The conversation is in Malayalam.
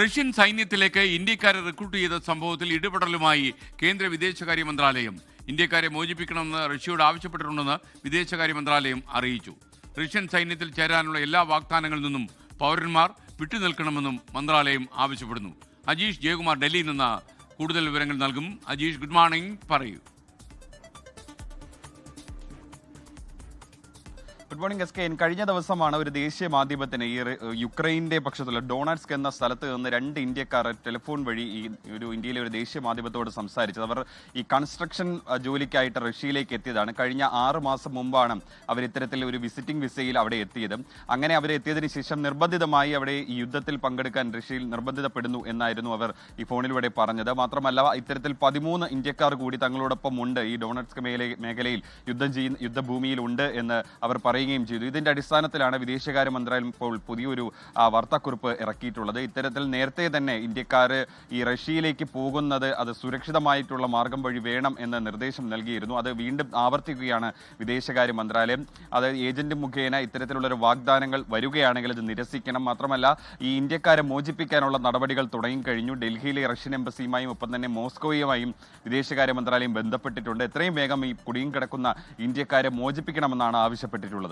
റഷ്യൻ സൈന്യത്തിലേക്ക് ഇന്ത്യക്കാരെ റിക്രൂട്ട് ചെയ്ത സംഭവത്തിൽ ഇടപെടലുമായി കേന്ദ്ര വിദേശകാര്യ മന്ത്രാലയം. ഇന്ത്യക്കാരെ മോചിപ്പിക്കണമെന്ന് റഷ്യയോട് ആവശ്യപ്പെട്ടിട്ടുണ്ടെന്ന് വിദേശകാര്യ മന്ത്രാലയം അറിയിച്ചു. റഷ്യൻ സൈന്യത്തിൽ ചേരാനുള്ള എല്ലാ വാഗ്ദാനങ്ങളിൽ നിന്നും പൗരന്മാർ വിട്ടുനിൽക്കണമെന്നും മന്ത്രാലയം ആവശ്യപ്പെടുന്നു. അജീഷ് ജയകുമാർ ഡൽഹിയിൽ നിന്ന് കൂടുതൽ വിവരങ്ങൾ നൽകും. Ajeesh good morning. പറയൂ. ഗുഡ് മോർണിംഗ് എസ് കെ കഴിഞ്ഞ ദിവസമാണ് ഒരു ദേശീയ മാധ്യമത്തിന് ഈ യുക്രൈന്റെ പക്ഷത്തുള്ള ഡോണാറ്റ്സ്ക് എന്ന സ്ഥലത്ത് നിന്ന് രണ്ട് ഇന്ത്യക്കാർ ടെലിഫോൺ വഴി ഈ ഒരു ഇന്ത്യയിലെ ഒരു ദേശീയ മാധ്യമത്തോട് സംസാരിച്ചത്. അവർ ഈ കൺസ്ട്രക്ഷൻ ജോലിക്കായിട്ട് റഷ്യയിലേക്ക് എത്തിയതാണ്. കഴിഞ്ഞ ആറ് മാസം മുമ്പാണ് അവർ ഇത്തരത്തിൽ ഒരു വിസിറ്റിംഗ് വിസയിൽ അവിടെ എത്തിയത്. അങ്ങനെ അവർ എത്തിയതിനു ശേഷം നിർബന്ധിതമായി അവിടെ ഈ യുദ്ധത്തിൽ പങ്കെടുക്കാൻ റഷ്യയിൽ നിർബന്ധിതപ്പെടുന്നു എന്നായിരുന്നു അവർ ഈ ഫോണിലൂടെ പറഞ്ഞത്. മാത്രമല്ല ഇത്തരത്തിൽ പതിമൂന്ന് ഇന്ത്യക്കാർ കൂടി തങ്ങളോടൊപ്പം ഉണ്ട്. ഈ ഡോണറ്റ്സ്ക് മേഖല മേഖലയിൽ യുദ്ധം ചെയ്യുന്ന യുദ്ധഭൂമിയിൽ ഉണ്ട് എന്ന് അവർ പറയുകയും ചെയ്തു. ഇതിന്റെ അടിസ്ഥാനത്തിലാണ് വിദേശകാര്യ മന്ത്രാലയം ഇപ്പോൾ പുതിയൊരു വാർത്താക്കുറിപ്പ് ഇറക്കിയിട്ടുള്ളത്. ഇത്തരത്തിൽ നേരത്തെ തന്നെ ഇന്ത്യക്കാർ ഈ റഷ്യയിലേക്ക് പോകുന്നത് അത് സുരക്ഷിതമായിട്ടുള്ള മാർഗം വഴി വേണം എന്ന നിർദ്ദേശം നൽകിയിരുന്നു. അത് വീണ്ടും ആവർത്തിക്കുകയാണ് വിദേശകാര്യ മന്ത്രാലയം. അത് ഏജന്റ് മുഖേന ഇത്തരത്തിലുള്ള ഒരു വാഗ്ദാനങ്ങൾ വരികയാണെങ്കിൽ അത് നിരസിക്കണം. മാത്രമല്ല ഈ ഇന്ത്യക്കാരെ മോചിപ്പിക്കാനുള്ള നടപടികൾ തുടങ്ങിക്കഴിഞ്ഞു ഡൽഹിയിലെ റഷ്യൻ എംബസിയുമായും ഒപ്പം തന്നെ മോസ്കോയുമായും വിദേശകാര്യ മന്ത്രാലയം ബന്ധപ്പെട്ടിട്ടുണ്ട്. എത്രയും വേഗം ഈ കുടുങ്ങി കിടക്കുന്ന ഇന്ത്യക്കാരെ മോചിപ്പിക്കണമെന്നാണ് ആവശ്യപ്പെട്ടിട്ടുള്ളത്.